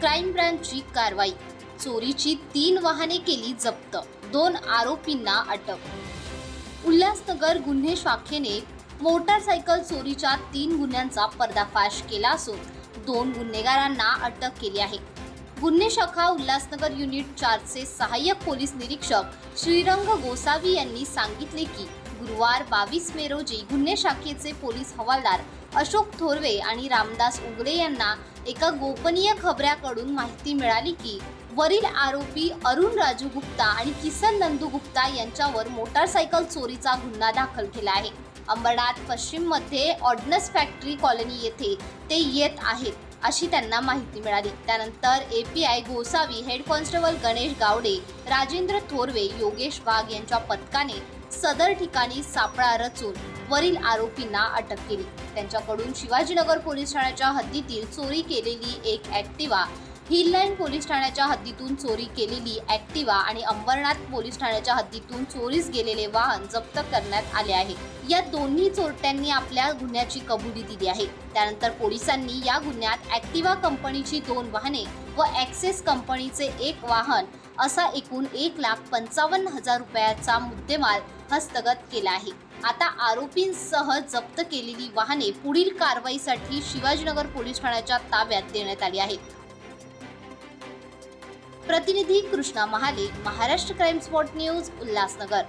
Crime ब्रँचची कारवाई. चोरीची तीन वाहने केली जप्त. दोन आरोपींना अटक. उल्हासनगर गुन्हे शाखेने मोटारसायकल चोरीच्या तीन गुन्ह्यांचा पर्दाफाश केला असून दोन गुन्हेगारांना अटक केली आहे. गुन्हे शाखा उल्हासनगर युनिट चारचे सहाय्यक पोलीस निरीक्षक श्रीरंग गोसावी यांनी सांगितले की गुरुवार बावीस मे रोजी गुन्हे शाखेचे पोलीस हवालदार अशोक थोरवे आणि रामदास उगडे यांना एका गोपनीय खबऱ्याकडून माहिती मिळाली की वरील आरोपी अरुण राजू गुप्ता आणि किसन नंदू गुप्ता यांच्यावर मोटारसायकल चोरीचा गुन्हा दाखल केला आहे. अंबरनाथ पश्चिममध्ये फॅक्टरी कॉलनी येथे ते येत आहेत अशी त्यांना माहिती मिळाली. त्यानंतर A P I Gosavi head constable Ganesh Gawade Rajendra Thorve Yogesh Wagh यांच्या पथकाने सदर ठिकाणी सापळा रचून वरील आरोपींना अटक केली. त्यांच्याकडून शिवाजीनगर पोलीस ठाण्याच्या हद्दीतील चोरी केलेली एक ॲक्टिवा हिल लाईन पोलीस ठाण्याच्या हद्दीतून चोरी केलेली ॲक्टिवा आणि अंबरनाथ पोलीस ठाण्याच्या हद्दीतून चोरीस गेलेले वाहन जप्त करण्यात आले आहे. या दोन्ही चोरट्यांनी आपल्या गुन्ह्याची कबुली दिली आहे. त्यानंतर पोलिसांनी या गुन्ह्यात ॲक्टिवा कंपनीची दोन वाहने व ॲक्सेस कंपनीचे एक वाहन असा एकूण एक लाख पंचावन्न हजार रुपयाचा मुद्देमाल हस्तगत केला आहे. आता आरोपींसह जप्त केलेली वाहने पुढील कारवाईसाठी शिवाजीनगर पोलीस ठाण्याच्या ताब्यात देण्यात आली आहेत. प्रतिनिधी Krishna Mahale Maharashtra crime spot news Ulhasnagar.